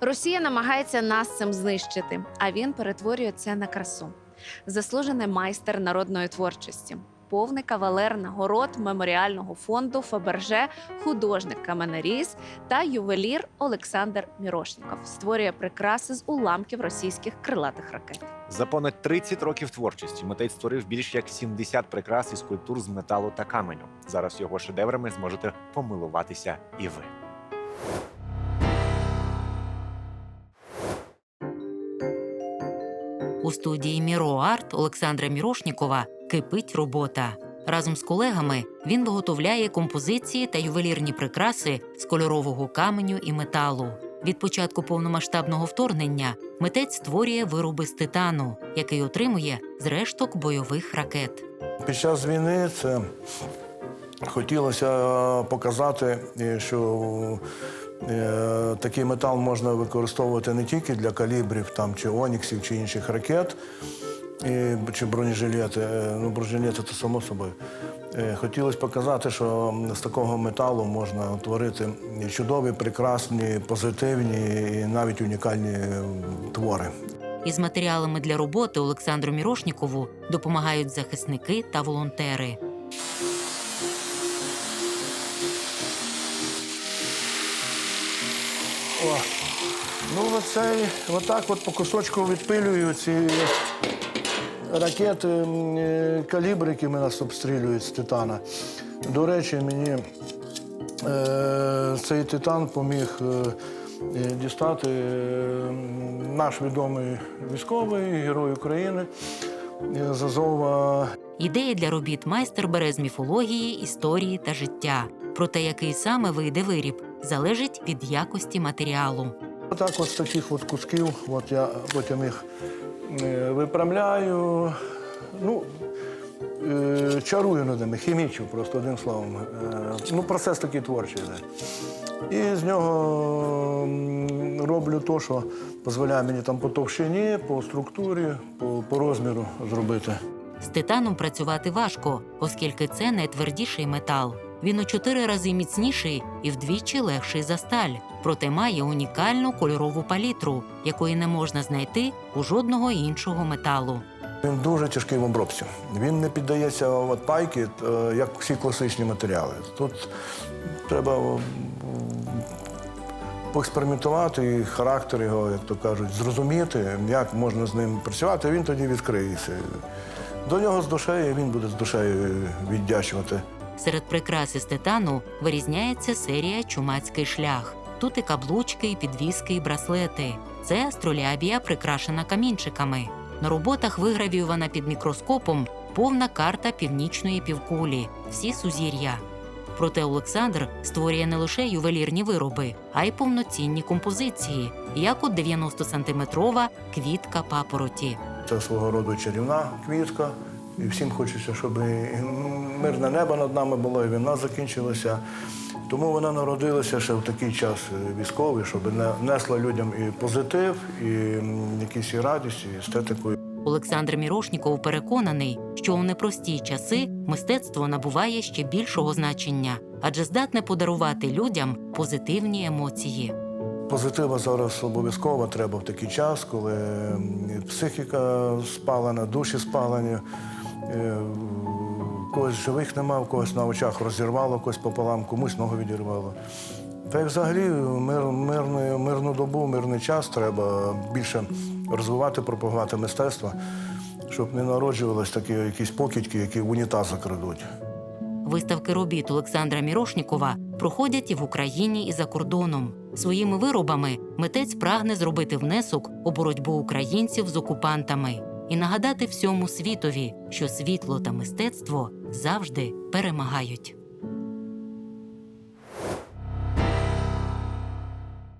Росія намагається нас цим знищити, а він перетворює це на красу. Заслужений майстер народної творчості, повний кавалер нагород меморіального фонду Фаберже, художник каменеріз та ювелір Олександр Мірошніков створює прикраси з уламків російських крилатих ракет. За понад 30 років творчості митець створив більш як 70 прикрас і скульптур з металу та каменю. Зараз його шедеврами зможете помилуватися і ви. У студії Міро Арт Олександра Мірошнікова кипить робота. Разом з колегами він виготовляє композиції та ювелірні прикраси з кольорового каменю і металу. Від початку повномасштабного вторгнення митець створює вироби з титану, який отримує з решток бойових ракет. Під час війни це хотілося показати, е, що е, такий метал можна використовувати не тільки для калібрів там, чи оніксів, чи інших ракет, чи бронежилети. Е, Ну, бронежилети це само собою. Е, Хотілося показати, що з такого металу можна утворити чудові, прекрасні, позитивні і навіть унікальні е, твори. Із матеріалами для роботи Олександру Мірошнікову допомагають захисники та волонтери. О, ну оцей, отак от по кусочку відпилюю ці ракети е, калібри, які нас обстрілюють з титана. До речі, мені е, цей титан поміг е, дістати е, наш відомий військовий, герой України е, з Азова Ідеї для робіт майстер бере з міфології, історії та життя. Про те, який саме вийде виріб, залежить від якості матеріалу. Отак от таких от кусків, от я потім їх е, виправляю. Ну, е, чарую над ними, хімічу, просто одним словом. Е, ну, процес такий творчий. йде. І з нього роблю те, що дозволяє мені там по товщині, по структурі, по, по розміру зробити. З титаном працювати важко, оскільки це найтвердіший метал. Він у чотири рази міцніший і вдвічі легший за сталь, проте має унікальну кольорову палітру, якої не можна знайти у жодного іншого металу. Він дуже тяжкий в обробці. Він не піддається от пайки, е, як всі класичні матеріали. Тут треба поекспериментувати і характер його, як то кажуть, зрозуміти, як можна з ним працювати, він тоді відкриється. До нього з душею, він буде з душею віддячувати. Серед прикрас із титану вирізняється серія Чумацький шлях. Тут і каблучки, і підвіски, і браслети. Це астролябія, прикрашена камінчиками. На роботах вигравіювана під мікроскопом повна карта північної півкулі, всі сузір'я. Проте Олександр створює не лише ювелірні вироби, а й повноцінні композиції, як от 90-сантиметрова квітка папороті. Це свого роду чарівна квітка. І всім хочеться, щоб і мирне небо над нами було, і війна закінчилася. Тому вона народилася ще в такий час військовий, щоб не- несла людям і позитив, і якісь і радість, і естетику. Олександр Мірошніков переконаний, що у непрості часи мистецтво набуває ще більшого значення, адже здатне подарувати людям позитивні емоції. Позитива зараз обов'язково треба в такий час, коли психіка спалена, душі спалені. Е, Когось живих нема, в когось на очах розірвало, когось пополам, комусь ногу відірвало. Та й взагалі мир, мирну, мирну добу, мирний час треба більше розвивати, пропагувати мистецтво, щоб не народжувалися такі якісь покидьки, які в унітаз закрадуть. Виставки робіт Олександра Мірошнікова проходять і в Україні, і за кордоном. Своїми виробами митець прагне зробити внесок у боротьбу українців з окупантами і нагадати всьому світові, що світло та мистецтво завжди перемагають.